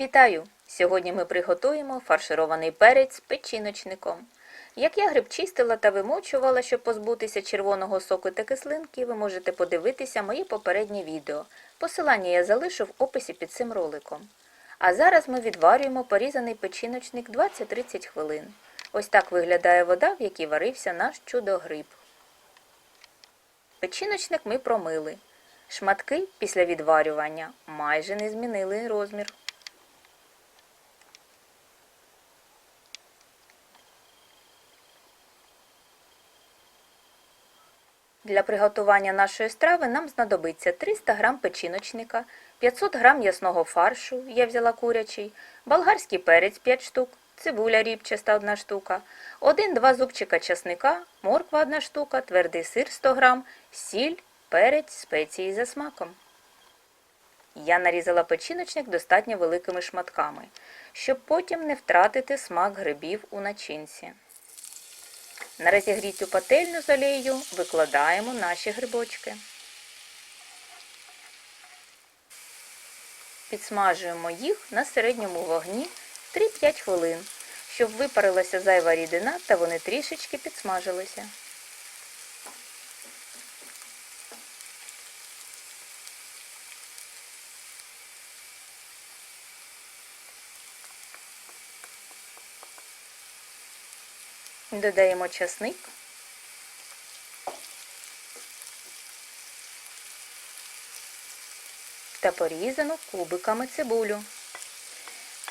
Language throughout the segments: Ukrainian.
Вітаю! Сьогодні ми приготуємо фарширований перець з печіночником. Як я гриб чистила та вимочувала, щоб позбутися червоного соку та кислинки, ви можете подивитися мої попередні відео. Посилання я залишу в описі під цим роликом. А зараз ми відварюємо порізаний печіночник 20-30 хвилин. Ось так виглядає вода, в якій варився наш чудо-гриб. Печіночник ми промили. Шматки після відварювання майже не змінили розмір. Для приготування нашої страви нам знадобиться 300 г печіночника, 500 г м'ясного фаршу, я взяла курячий, болгарський перець 5 штук, цибуля рібчаста 1 штука, 1-2 зубчика чесника, морква 1 штука, твердий сир 100 г, сіль, перець, спеції за смаком. Я нарізала печіночник достатньо великими шматками, щоб потім не втратити смак грибів у начинці. На розігріту пательню з олією викладаємо наші грибочки. Підсмажуємо їх на середньому вогні 3-5 хвилин, щоб випарилася зайва рідина та вони трішечки підсмажилися. Додаємо часник. Та порізану кубиками цибулю.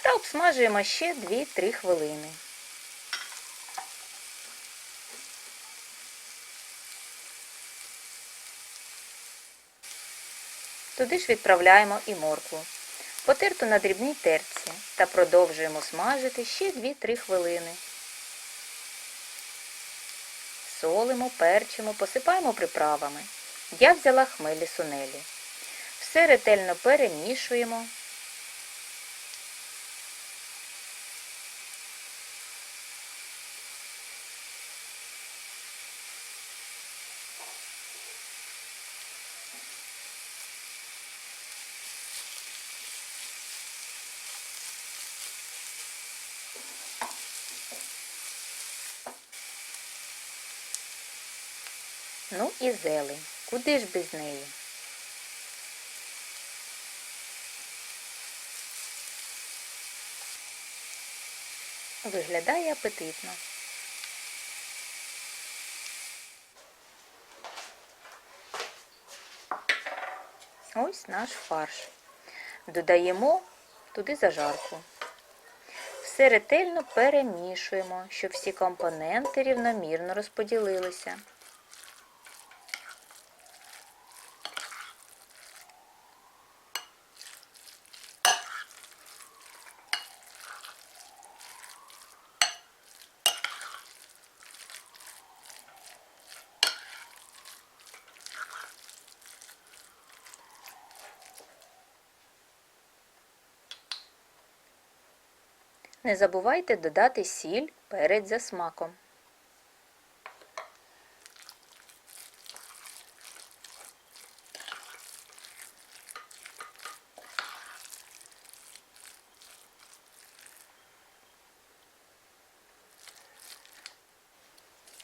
Та обсмажуємо ще 2-3 хвилини. Туди ж відправляємо і моркву. Потерту на дрібній терці та продовжуємо смажити ще 2-3 хвилини. Солимо, перчимо, посипаємо приправами. Я взяла хмелі сунелі. Все ретельно перемішуємо. Ну і зелень. Куди ж без неї? Виглядає апетитно. Ось наш фарш. Додаємо туди зажарку. Все ретельно перемішуємо, щоб всі компоненти рівномірно розподілилися. Не забувайте додати сіль перець за смаком.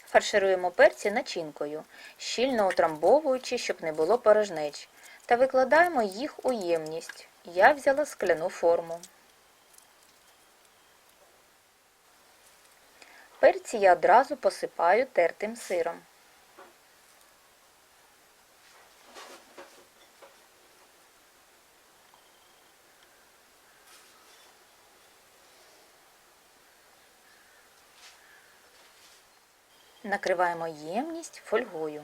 Фаршируємо перці начинкою, щільно утрамбовуючи, щоб не було порожнеч, та викладаємо їх у ємність. Я взяла скляну форму. Перці я одразу посипаю тертим сиром. Накриваємо ємність фольгою.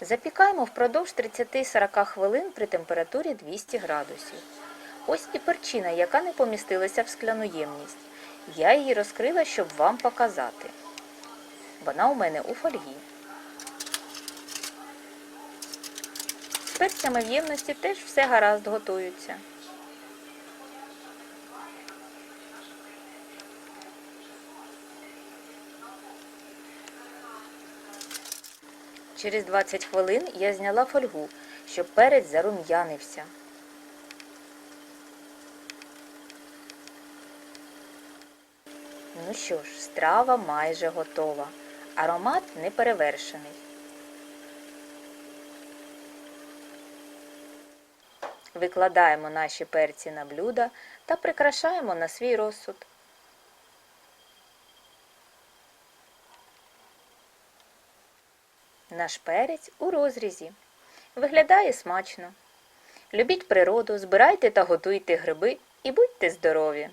Запікаємо впродовж 30-40 хвилин при температурі 200 градусів. Ось і перчина, яка не помістилася в скляну ємність. Я її розкрила, щоб вам показати. Вона у мене у фольгі. З перцями в ємності теж все гаразд готується. Через 20 хвилин я зняла фольгу, щоб перець зарум'янився. Ну що ж, страва майже готова. Аромат неперевершений. Викладаємо наші перці на блюда та прикрашаємо на свій розсуд. Наш перець у розрізі. Виглядає смачно. Любіть природу, збирайте та готуйте гриби і будьте здорові!